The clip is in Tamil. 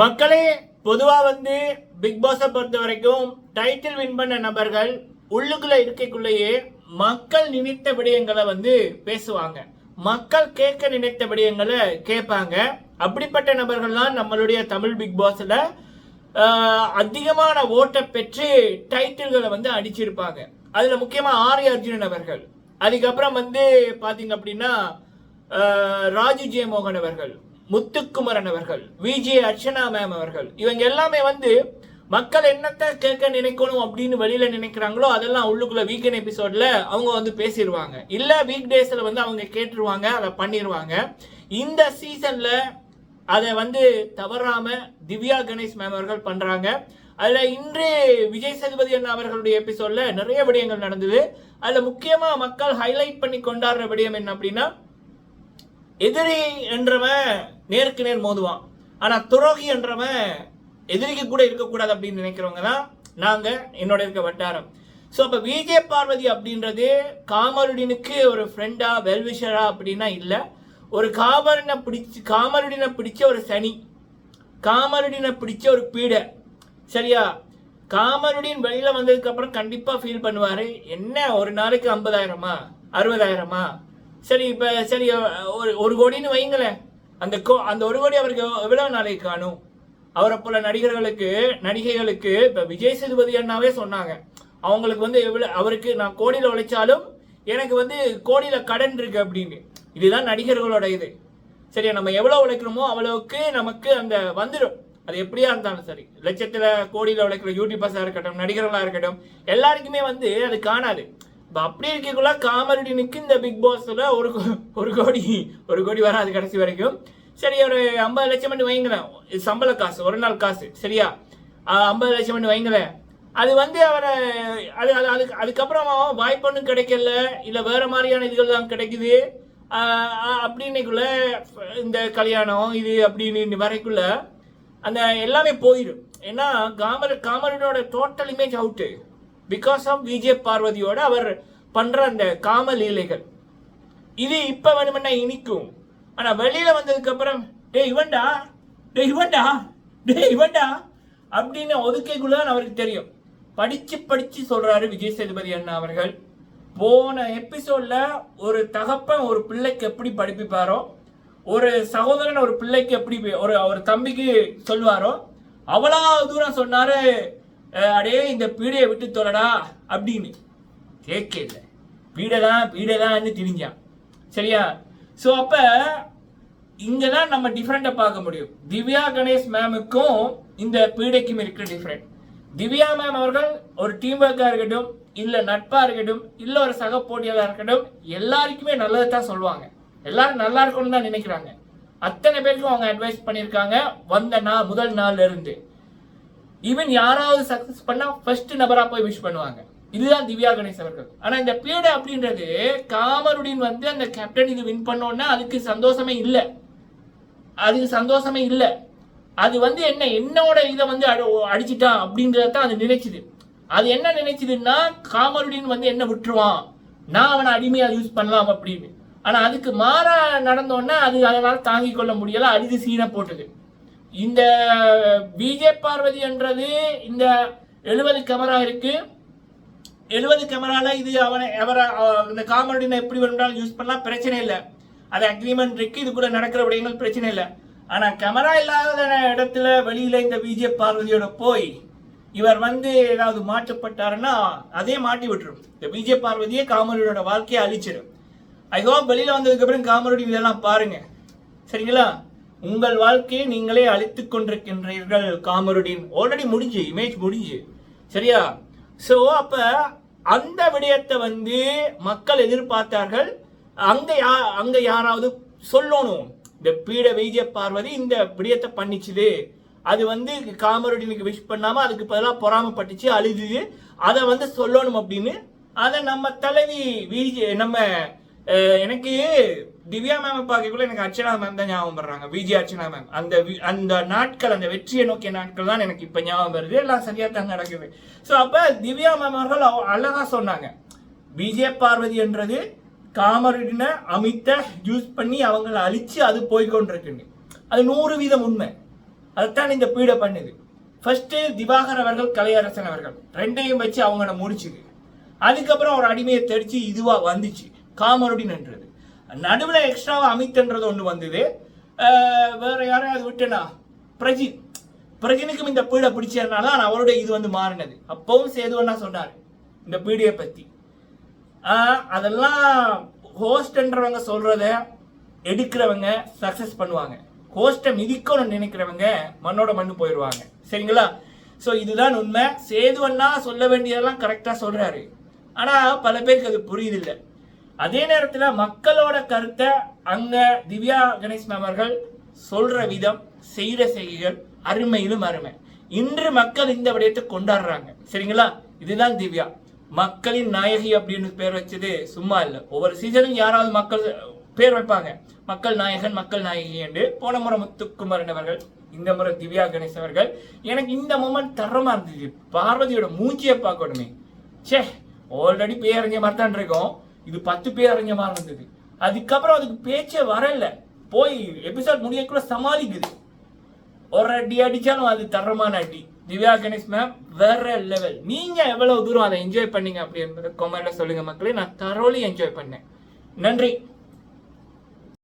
மக்களே பொதுவா வந்து பிக் பாஸை பொறுத்த வரைக்கும் டைட்டில் வின் பண்ண நபர்கள் உள்ளுக்குள்ள இருக்கைக்குள்ளேயே மக்கள் நினைத்த விடயங்களை வந்து பேசுவாங்க. மக்கள் கேட்க நினைத்த விடயங்களை கேட்பாங்க. அப்படிப்பட்ட நபர்கள்லாம் நம்மளுடைய தமிழ் பிக் பாஸ்ல அதிகமான ஓட்டை பெற்று டைட்டில்களை வந்து அடிச்சிருப்பாங்க. அதுல முக்கியமா ஆரிய அர்ஜுனன் அவர்கள். அதுக்கப்புறம் வந்து பாத்தீங்க அப்படின்னா ராஜு ஜெயமோகன் அவர்கள். முத்துக்குமரன் அவர்கள் விஜே அர்ச்சனா மேம் அவர்கள் இவங்க எல்லாமே வந்து மக்கள் என்னத்தை கேட்க நினைக்கணும் அப்படின்னு வெளியில நினைக்கிறாங்களோ அதெல்லாம் உள்ளுக்குள்ள வீக்கெண்ட் எபிசோட்ல அவங்க வந்து பேசிடுவாங்க இல்ல வீக் டேஸ்ல வந்து அவங்க கேட்டுருவாங்க அதை பண்ணிடுவாங்க இந்த சீசன்ல அதை வந்து தவறாம திவ்யா கணேஷ் மேம் அவர்கள் பண்றாங்க. அதுல இன்று விஜய் சேதுபதி அண்ணா அவர்களுடைய எபிசோட்ல நிறைய விடயங்கள் நடந்தது. அதுல முக்கியமா மக்கள் ஹைலைட் பண்ணி கொண்டாடுற விடயம் என்ன அப்படின்னா எதிரி என்றவன் நேருக்கு நேர் மோதுவான். ஆனால் துரோகி என்றவன் எதிரிக்கு கூட இருக்கக்கூடாது அப்படின்னு நினைக்கிறவங்க தான் நாங்கள் என்னோட இருக்க வட்டாரம். ஸோ அப்போ விஜய் பார்வதி அப்படின்றது காமருடினுக்கு ஒரு ஃப்ரெண்டா வெல்விஷரா அப்படின்னா இல்லை. ஒரு காமரனை பிடிச்சி காமருடினை பிடிச்ச ஒரு சனி காமருடினை பிடிச்ச ஒரு பீடை. சரியா? காமருடின் வெளியில் வந்ததுக்கப்புறம் கண்டிப்பாக ஃபீல் பண்ணுவார். என்ன ஒரு நாளைக்கு ஐம்பதாயிரமா? அறுபதாயிரமா? சரி இப்போ சரி ஒரு ஒரு கோடின்னு வைங்களேன் அந்த கோ அந்த ஒரு கோடி அவருக்கு எவ்வளோ நாளைக்கு காணும்? அவரை போல நடிகர்களுக்கு நடிகைகளுக்கு இப்போ விஜய் சேதுபதி அண்ணாவே சொன்னாங்க. அவங்களுக்கு வந்து எவ்வளோ அவருக்கு நான் கோடியில் உழைச்சாலும் எனக்கு வந்து கோடியில கடன் இருக்கு அப்படின்னு. இதுதான் நடிகர்களோட இது. சரியா நம்ம எவ்வளோ உழைக்கிறோமோ அவ்வளவுக்கு நமக்கு அந்த வந்துடும். அது எப்படியா இருந்தாலும் சரி. லட்சத்தில் கோடியில் உழைக்கிற யூடியூபர்ஸாக இருக்கட்டும் நடிகர்களாக இருக்கட்டும் எல்லாருக்குமே வந்து அது காணாது. இப்போ அப்படி இருக்கக்குள்ள காமெடினுக்கு இந்த பிக் பாஸ்ல ஒரு கோ- ஒரு கோடி ஒரு கோடி வராது கடைசி வரைக்கும். சரி ஒரு ஐம்பது லட்சம் மட்டும் வைங்களேன். இது சம்பள காசு ஒரு நாள் காசு சரியா? ஐம்பது லட்சம் மட்டும் வைங்களேன். அது வந்து அவரை அது அது அதுக்கு அதுக்கப்புறம் வாய்ப்பொன்னும் கிடைக்கல. இல்லை வேற மாதிரியான இதுகள் தான் கிடைக்குது. அப்படின்னைக்குள்ள இந்த கல்யாணம் இது அப்படின்னு வரைக்குள்ள அந்த எல்லாமே போயிடும். ஏன்னா காமர் காமரனோட total image out because of Vijaya பார்வதியோட அவர் பண்ற அந்த காம லீலைகள். இது இப்ப வேணுமென்னா இனிக்கும். ஆனா வெளியில வந்ததுக்கு அப்புறம் டே இவன்டா? டே இவன்டா? டே இவன்டா? அப்படின்னு ஒதுக்கைக்குள்ள தான் அவருக்கு தெரியும். படிச்சு படிச்சு சொல்றாரு விஜய் சேதுபதி அண்ணா அவர்கள். போன எபிசோட்ல ஒரு தகப்பன் ஒரு பிள்ளைக்கு எப்படி படிப்பிப்பாரோ ஒரு சகோதரன் ஒரு பிள்ளைக்கு எப்படி ஒரு ஒரு தம்பிக்கு சொல்லுவாரோ அவ்வளோ தூரம் சொன்னாரு அடே இந்த பீடையை விட்டு தொலைடா அப்படின்னு. கேட்க இல்லை பீடை தான் பீடை தான் திரிஞ்சான் சரியா? ஸோ அப்போ இங்கே தான் நம்ம டிஃப்ரெண்ட்டை பார்க்க முடியும். திவ்யா கணேஷ் மேமுக்கும் இந்த பீடைக்கும் இருக்கிற டிஃப்ரெண்ட் திவ்யா மேம் அவர்கள் ஒரு டீம் ஒர்க்காக இருக்கட்டும் இல்லை நட்பாக இருக்கட்டும் இல்லை ஒரு சக போட்டியாளராக இருக்கட்டும் எல்லாருக்குமே நல்லதை தான் சொல்லுவாங்க. எல்லாரும் நல்லா இருக்கணும்னு தான் நினைக்கிறாங்க. அத்தனை பேருக்கும் அவங்க அட்வைஸ் பண்ணியிருக்காங்க. வந்த நாள் முதல் நாள்ல இருந்து. ஈவன் யாராவது சக்சஸ் பண்ணா ஃபர்ஸ்ட் நபரா போய் விஷ் பண்ணுவாங்க. இதுதான் திவ்யா கணேஷ் அவர்கள். ஆனா இந்த பீடை அப்படின்றது காமருடின் வந்து அந்த கேப்டன் இது வின் பண்ணோன்னா அதுக்கு சந்தோஷமே இல்லை. அதுக்கு சந்தோஷமே இல்லை. அது வந்து என்ன என்னோட இதை வந்து அடி- அடிச்சிட்டான் அப்படின்றத தான் அது நினைச்சுது. அது என்ன நினைச்சதுன்னா காமருடின் வந்து என்ன விட்டுருவான்? நான் அவனை அடிமையா யூஸ் பண்ணலாம் அப்படின்னு. ஆனா அதுக்கு மாற நடந்தோன்னா அது அதனால தாங்கிக் கொள்ள முடியல அரிது சீனை போட்டுது. இந்த பிஜே பார்வதி என்றது இந்த எழுபது கேமரா இருக்கு. எழுபது கேமரால இது அவனை அவரை இந்த காமெடினை எப்படி வேணும்னாலும் யூஸ் பண்ணலாம் பிரச்சனை இல்லை. அது அக்ரிமெண்ட் இருக்கு இது கூட நடக்கிற விடயங்கள் பிரச்சனை இல்லை. ஆனா கேமரா இல்லாத இடத்துல வெளியில இந்த விஜய பார்வதியோட போய் இவர் வந்து ஏதாவது மாற்றப்பட்டாருன்னா அதே மாட்டி விட்டுரும். இந்த விஜய பார்வதியே காமெடியோட வாழ்க்கையை அழிச்சிடும் ஐ ஹோப் வெளியில வந்ததுக்கு அப்புறம் காமெடி இதெல்லாம் பாருங்க. சரிங்களா? உங்கள் வாழ்க்கையை நீங்களே அழித்துக் கொண்டிருக்கின்றீர்கள் காமருடின். ஆல்ரெடி முடிஞ்சு இமேஜ் முடிஞ்சு. சரியா? ஸோ அப்ப அந்த விடயத்தை வந்து மக்கள் எதிர்பார்த்தார்கள். அங்க யா அங்க யாராவது சொல்லணும். இந்த பீட வைத்திய பார்வதி இந்த விடயத்தை பண்ணிச்சுது. அது வந்து காமருடினுக்கு விஷ் பண்ணாம அதுக்கு பதிலாக பொறாமப்பட்டுச்சு அழுது அதை வந்து சொல்லணும் அப்படின்னு அதை நம்ம தலைவி விஜய் நம்ம எனக்கு திவ்யா மேம் பார்க்கக்குள்ள எனக்கு அர்ச்சனா மேம் தான் ஞாபகம் வர்றாங்க. விஜி அர்ச்சனா மேம் அந்த வி- அந்த நாட்கள் அந்த வெற்றியை நோக்கிய நாட்கள் தான் எனக்கு இப்போ ஞாபகம் வருது. எல்லாம் சரியா தான் நடக்குது. ஸோ அப்போ திவ்யா மேம் அவர்கள் அழகாக அழகா சொன்னாங்க. விஜய பார்வதி என்றது காமருடினை அமித்த யூஸ் பண்ணி அவங்கள அழிச்சு அது போய்கொண்டிருக்குன்னு அது நூறு வீதம் உண்மை. அதுதான் இந்த பீடை பண்ணுது. ஃபர்ஸ்ட் திவாகர் அவர்கள் கலையரசன் அவர்கள் ரெண்டையும் வச்சு அவங்கள முடிச்சுது. அதுக்கப்புறம் ஒரு அடிமையை தெரிச்சு இதுவா வந்துச்சு. காமருடி நின்றது. நடுவில் எக்ஸ்ட்ராவாக அமித்ன்றது ஒன்று வந்தது. அஹ் வேற யாரையாவது விட்டுனா? பிரஜித் பிரஜினுக்கும் இந்த பீடை பிடிச்சதுனால தான் அவருடைய இது வந்து மாறினது. அப்பவும் சேதுவண்ணா சொன்னார் இந்த பீடியை பற்றி அதெல்லாம் ஹோஸ்ட்ன்றவங்க சொல்கிறத எடுக்கிறவங்க சக்ஸஸ் பண்ணுவாங்க. ஹோஸ்ட்டை மிதிக்கணும்னு நினைக்கிறவங்க மண்ணோட மண்ணு போயிடுவாங்க சரிங்களா? ஸோ இதுதான் உண்மை. சேதுவண்ணா சொல்ல வேண்டியதெல்லாம் கரெக்டாக சொல்கிறாரு ஆனால் பல பேருக்கு அது புரியுதில்லை. அதே நேரத்தில் மக்களோட கருத்தை அங்க திவ்யா கணேஷ் மேம் அவர்கள் சொல்ற விதம் செய்கிற செய்கைகள் அருமையிலும் அருமை. இன்று மக்கள் இந்த விடயத்தை கொண்டாடுறாங்க. சரிங்களா? இதுதான் திவ்யா. மக்களின் நாயகி அப்படின்னு பேர் வச்சது சும்மா இல்லை. ஒவ்வொரு சீசனும் யாராவது மக்கள் பேர் வைப்பாங்க. மக்கள் நாயகன் மக்கள் நாயகி என்று போன முறை முத்துக்குமரன் அவர்கள் இந்த முறை திவ்யா கணேஷ் அவர்கள் எனக்கு இந்த மூமெண்ட் தரமா இருந்துச்சு பார்வதியோட மூஞ்சியை பார்க்கணுமே. ச்சே ஆல்ரெடி பேரறிஞ்ச மாதிரி தான் இருக்கோம். இது பத்து பேரறிஞ்ச மாதிரி இருந்தது அதுக்கப்புறம் அதுக்கு பேச்சே வரல. போய் எபிசோட் முடியக்குள்ள சமாளிக்குது. ஒரு அடி அடிச்சாலும் அது தரமான அடி. திவ்யா கணேஷ் மேம் வேற லெவல் நீங்க எவ்வளவு தூரம் அதை என்ஜாய் பண்ணீங்க அப்படின்றத கொமெண்ட்ல சொல்லுங்க மக்களே. நான் தரோலி என்ஜாய் பண்ணேன். நன்றி.